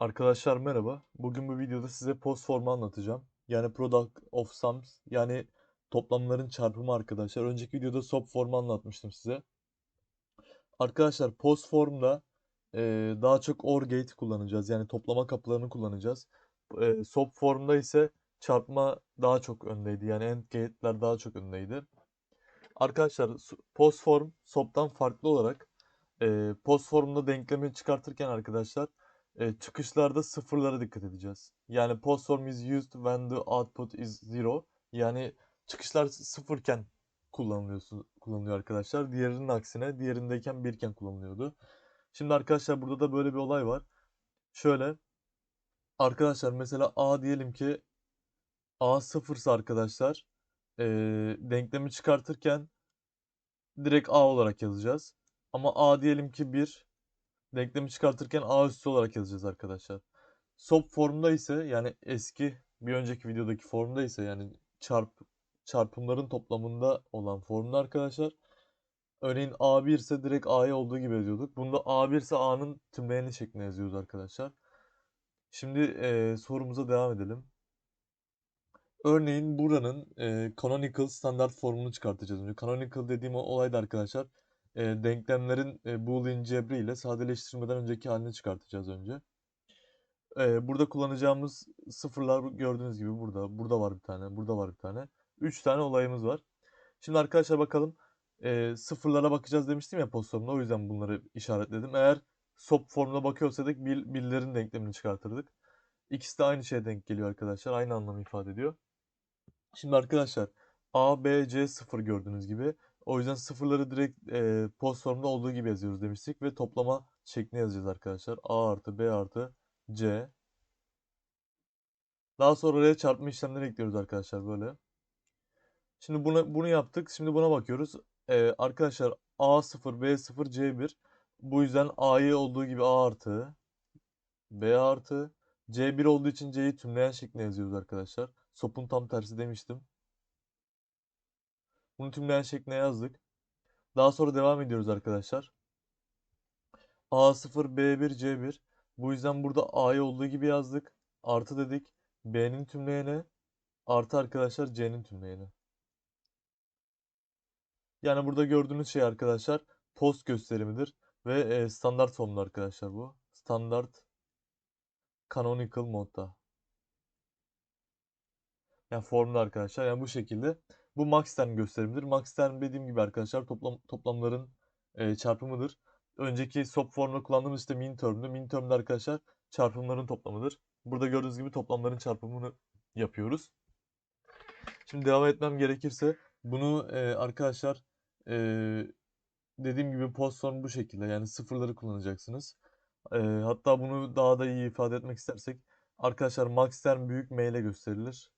Arkadaşlar merhaba. Bugün bu videoda size post formu anlatacağım. Yani product of sums yani toplamların çarpımı arkadaşlar. Önceki videoda sop formu anlatmıştım size. Arkadaşlar post formda e, daha çok OR gate kullanacağız. Yani toplama kapılarını kullanacağız. E, sop formda ise çarpma daha çok öndeydi. Yani AND gate'ler daha çok öndeydi. Arkadaşlar post form sop'tan farklı olarak e, post formda denklemi çıkartırken arkadaşlar e, çıkışlarda sıfırlara dikkat edeceğiz. Yani post form is used when the output is zero. Yani çıkışlar sıfırken kullanılıyor, kullanılıyor arkadaşlar. Diğerinin aksine diğerindeyken birken kullanılıyordu. Şimdi arkadaşlar burada da böyle bir olay var. Şöyle arkadaşlar mesela A diyelim ki A sıfırsa arkadaşlar e, denklemi çıkartırken direkt A olarak yazacağız. Ama A diyelim ki 1 denklemi çıkartırken A üssü olarak yazacağız arkadaşlar. SOP formda ise yani eski bir önceki videodaki formda ise yani çarp çarpımların toplamında olan formda arkadaşlar. Örneğin A1 ise direkt A'ya olduğu gibi yazıyorduk. Bunda A1 ise A'nın tümleyeni şeklinde yazıyoruz arkadaşlar. Şimdi e, sorumuza devam edelim. Örneğin buranın e, canonical standart formunu çıkartacağız önce. Canonical dediğim olay da arkadaşlar e, denklemlerin e, boolean cebri ile sadeleştirmeden önceki halini çıkartacağız önce. E, burada kullanacağımız sıfırlar gördüğünüz gibi burada. Burada var bir tane, burada var bir tane. 3 tane olayımız var. Şimdi arkadaşlar bakalım. E, sıfırlara bakacağız demiştim ya pozisyonda. O yüzden bunları işaretledim. Eğer SOP formuna bakıyorsaydık bir, birlerin denklemini çıkartırdık. İkisi de aynı şeye denk geliyor arkadaşlar. Aynı anlamı ifade ediyor. Şimdi arkadaşlar A, B, C sıfır gördüğünüz gibi. O yüzden sıfırları direkt e, post formda olduğu gibi yazıyoruz demiştik ve toplama şeklinde yazacağız arkadaşlar. A artı B artı C. Daha sonra oraya çarpma işlemleri ekliyoruz arkadaşlar böyle. Şimdi bunu, bunu yaptık. Şimdi buna bakıyoruz. Ee, arkadaşlar A0, B0, C1. Bu yüzden A'yı olduğu gibi A artı, B artı, C1 olduğu için C'yi tümleyen şeklinde yazıyoruz arkadaşlar. Sopun tam tersi demiştim. Bunu tümleyen şeklinde yazdık. Daha sonra devam ediyoruz arkadaşlar. A0, B1, C1. Bu yüzden burada A'yı olduğu gibi yazdık. Artı dedik. B'nin tümleyeni artı arkadaşlar C'nin tümleyeni. Yani burada gördüğünüz şey arkadaşlar post gösterimidir ve e, standart formda arkadaşlar bu. Standart canonical modda. Yani formda arkadaşlar. Yani bu şekilde. Bu max term gösterimdir. Max term dediğim gibi arkadaşlar toplam toplamların e, çarpımıdır. Önceki sop formda kullandığımız işte min term'dü. Min term'de arkadaşlar çarpımların toplamıdır. Burada gördüğünüz gibi toplamların çarpımını yapıyoruz. Şimdi devam etmem gerekirse bunu e, arkadaşlar e, dediğim gibi post form bu şekilde yani sıfırları kullanacaksınız. E, hatta bunu daha da iyi ifade etmek istersek arkadaşlar max term büyük m ile gösterilir.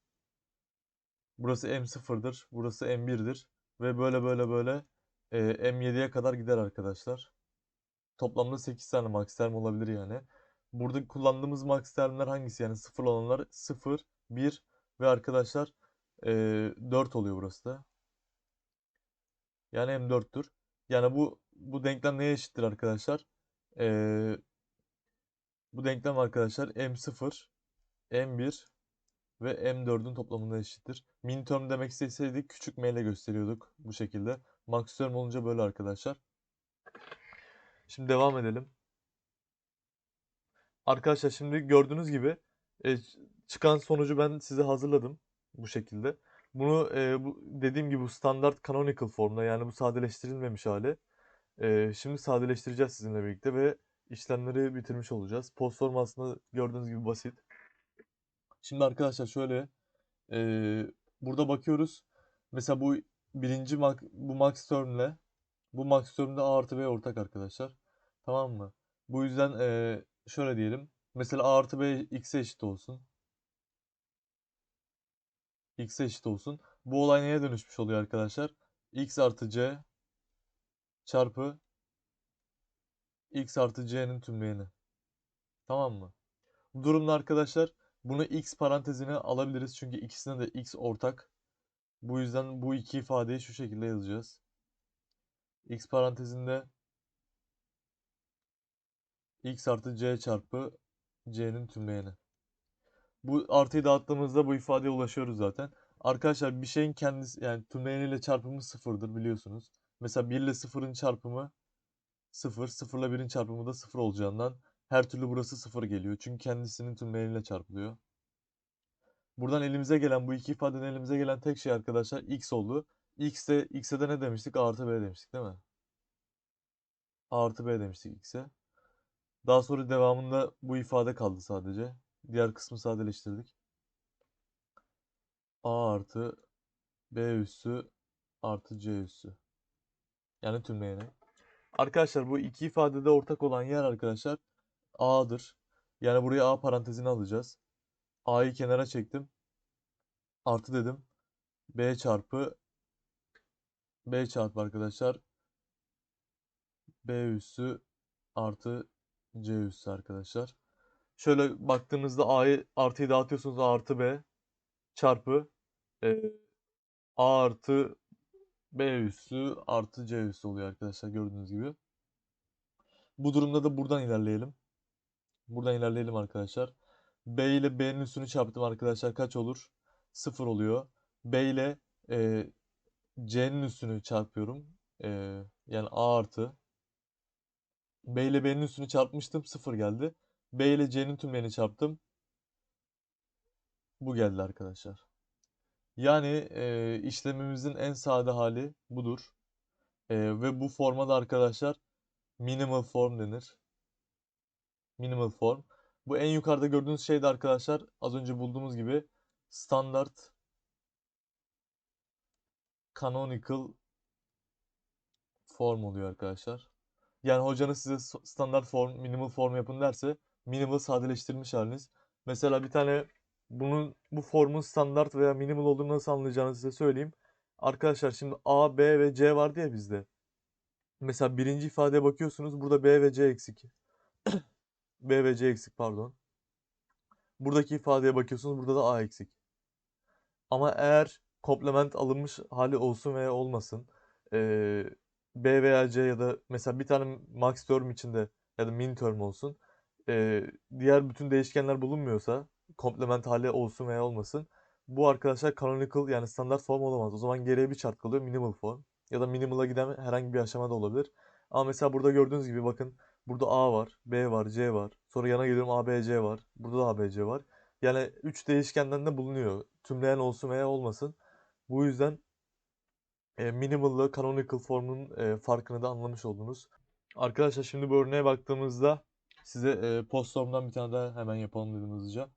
Burası M0'dır. Burası M1'dir. Ve böyle böyle böyle e, M7'ye kadar gider arkadaşlar. Toplamda 8 tane max term olabilir yani. Burada kullandığımız max termler hangisi? Yani 0 olanlar 0, 1 ve arkadaşlar e, 4 oluyor burası da. Yani M4'tür. Yani bu bu denklem neye eşittir arkadaşlar? E, bu denklem arkadaşlar M0, M1 ve M4'ün toplamına eşittir. Min term demek isteseydik küçük m ile gösteriyorduk bu şekilde. Max term olunca böyle arkadaşlar. Şimdi devam edelim. Arkadaşlar şimdi gördüğünüz gibi e, çıkan sonucu ben size hazırladım bu şekilde. Bunu e, bu, dediğim gibi bu standart canonical formda yani bu sadeleştirilmemiş hali. E, şimdi sadeleştireceğiz sizinle birlikte ve işlemleri bitirmiş olacağız. Post form aslında gördüğünüz gibi basit. Şimdi arkadaşlar şöyle e, burada bakıyoruz. Mesela bu birinci max, bu max term'le bu max term'de a artı b ortak arkadaşlar. Tamam mı? Bu yüzden e, şöyle diyelim. Mesela a artı b x'e eşit olsun. x'e eşit olsun. Bu olay neye dönüşmüş oluyor arkadaşlar? x artı c çarpı x artı c'nin tümleyeni. Tamam mı? Bu durumda arkadaşlar bunu x parantezine alabiliriz çünkü ikisine de x ortak. Bu yüzden bu iki ifadeyi şu şekilde yazacağız. x parantezinde x artı c çarpı C'nin tümleyeni. Bu artıyı dağıttığımızda bu ifadeye ulaşıyoruz zaten. Arkadaşlar bir şeyin kendisi yani tümleyeniyle çarpımı sıfırdır biliyorsunuz. Mesela 1 ile 0'ın çarpımı 0, 0 ile 1'in çarpımı da 0 olacağından her türlü burası 0 geliyor. Çünkü kendisinin tümleyeniyle çarpılıyor. Buradan elimize gelen bu iki ifadeden elimize gelen tek şey arkadaşlar x oldu. X'e x'e de ne demiştik? A artı b demiştik değil mi? A artı b demiştik x'e. Daha sonra devamında bu ifade kaldı sadece. Diğer kısmı sadeleştirdik. A artı B üssü artı C üssü. Yani tümleyeni. Arkadaşlar bu iki ifadede ortak olan yer arkadaşlar A'dır. Yani buraya A parantezini alacağız. A'yı kenara çektim. Artı dedim. B çarpı B çarpı arkadaşlar B üssü artı C üssü arkadaşlar. Şöyle baktığınızda A'yı artıyı dağıtıyorsunuz A artı B çarpı e, A artı B üssü artı C üssü oluyor arkadaşlar gördüğünüz gibi. Bu durumda da buradan ilerleyelim. Buradan ilerleyelim arkadaşlar. B ile B'nin üstünü çarptım arkadaşlar. Kaç olur? 0 oluyor. B ile e, C'nin üstünü çarpıyorum. E, yani A artı. B ile B'nin üstünü çarpmıştım. 0 geldi. B ile C'nin tümlerini çarptım. Bu geldi arkadaşlar. Yani e, işlemimizin en sade hali budur. E, ve bu forma da arkadaşlar minimal form denir. Minimal form. Bu en yukarıda gördüğünüz şey de arkadaşlar az önce bulduğumuz gibi standart canonical form oluyor arkadaşlar. Yani hocanız size standart form, minimal form yapın derse minimal sadeleştirilmiş haliniz. Mesela bir tane bunun bu formun standart veya minimal olduğunu nasıl anlayacağınızı size söyleyeyim. Arkadaşlar şimdi A, B ve C vardı ya bizde. Mesela birinci ifadeye bakıyorsunuz. Burada B ve C eksik. B ve C eksik pardon. Buradaki ifadeye bakıyorsunuz. Burada da A eksik. Ama eğer komplement alınmış hali olsun veya olmasın. eee, B veya C ya da mesela bir tane max term içinde ya da min term olsun. eee, diğer bütün değişkenler bulunmuyorsa komplement hali olsun veya olmasın. Bu arkadaşlar canonical yani standart form olamaz. O zaman geriye bir chart kalıyor minimal form. Ya da minimal'a giden herhangi bir aşama da olabilir. Ama mesela burada gördüğünüz gibi bakın burada A var, B var, C var. Sonra yana geliyorum A, B, C var. Burada da A, B, C var. Yani 3 değişkenden de bulunuyor. Tümleyen olsun veya olmasın. Bu yüzden e, minimal ile canonical formun e, farkını da anlamış oldunuz. Arkadaşlar şimdi bu örneğe baktığımızda size e, post form'dan bir tane daha hemen yapalım dedim hızlıca.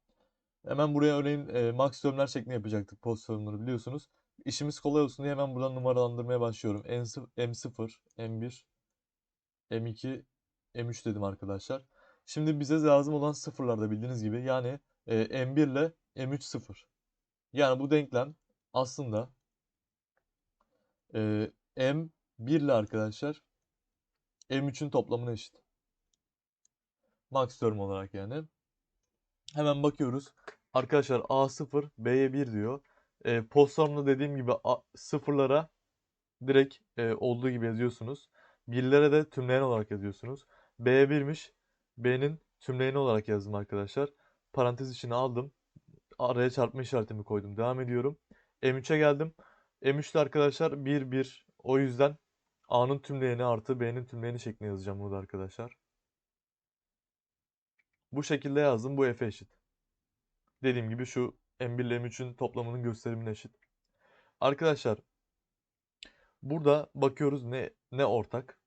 Hemen buraya örneğin e, termler şeklinde yapacaktık post formları biliyorsunuz. İşimiz kolay olsun diye hemen buradan numaralandırmaya başlıyorum. M0, M0, M1, M2, M3 dedim arkadaşlar. Şimdi bize lazım olan sıfırlarda bildiğiniz gibi yani e, M1 ile M3 sıfır. Yani bu denklem aslında e, M1 ile arkadaşlar M3'ün toplamına eşit. Max olarak yani. Hemen bakıyoruz. Arkadaşlar A0 B'ye 1 diyor. E, post formda dediğim gibi A, sıfırlara direkt e, olduğu gibi yazıyorsunuz. Birlere de tümleyen olarak yazıyorsunuz. B'ye 1'miş. B'nin tümleyeni olarak yazdım arkadaşlar. Parantez içine aldım. Araya çarpma işaretimi koydum. Devam ediyorum. M3'e geldim. M3'te arkadaşlar 1 1. O yüzden A'nın tümleyeni artı B'nin tümleyeni şeklinde yazacağım burada arkadaşlar. Bu şekilde yazdım. Bu F'e eşit. Dediğim gibi şu M1 ile M3'ün toplamının gösterimine eşit. Arkadaşlar burada bakıyoruz ne ne ortak.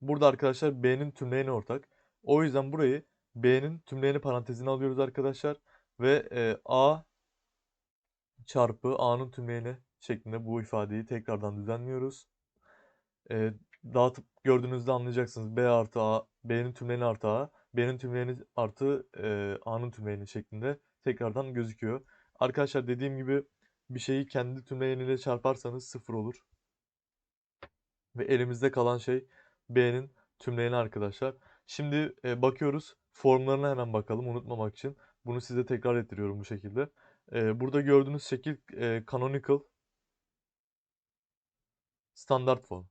Burada arkadaşlar B'nin tümleyeni ortak. O yüzden burayı B'nin tümleyeni parantezine alıyoruz arkadaşlar. Ve e, A çarpı A'nın tümleyeni şeklinde bu ifadeyi tekrardan düzenliyoruz. E, dağıtıp gördüğünüzde anlayacaksınız. B artı A, B'nin tümleyeni artı A, B'nin tümleyeni artı e, A'nın tümleyeni şeklinde tekrardan gözüküyor. Arkadaşlar dediğim gibi bir şeyi kendi tümleyeniyle çarparsanız sıfır olur. Ve elimizde kalan şey B'nin tümleyeni arkadaşlar. Şimdi e, bakıyoruz. Formlarına hemen bakalım unutmamak için. Bunu size tekrar ettiriyorum bu şekilde. E, burada gördüğünüz şekil e, canonical standart form.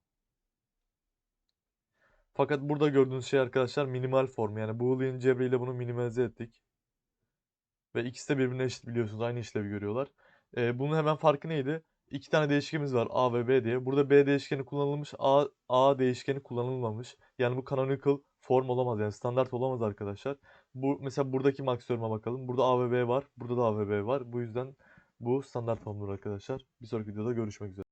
Fakat burada gördüğünüz şey arkadaşlar minimal form. Yani Boolean cebriyle bunu minimalize ettik. Ve ikisi de birbirine eşit biliyorsunuz. Aynı işlevi görüyorlar. Ee, bunun hemen farkı neydi? İki tane değişkenimiz var A ve B diye. Burada B değişkeni kullanılmış, A, A değişkeni kullanılmamış. Yani bu canonical form olamaz yani standart olamaz arkadaşlar. Bu mesela buradaki maximum'a bakalım. Burada A ve B var. Burada da A ve B var. Bu yüzden bu standart formdur arkadaşlar. Bir sonraki videoda görüşmek üzere.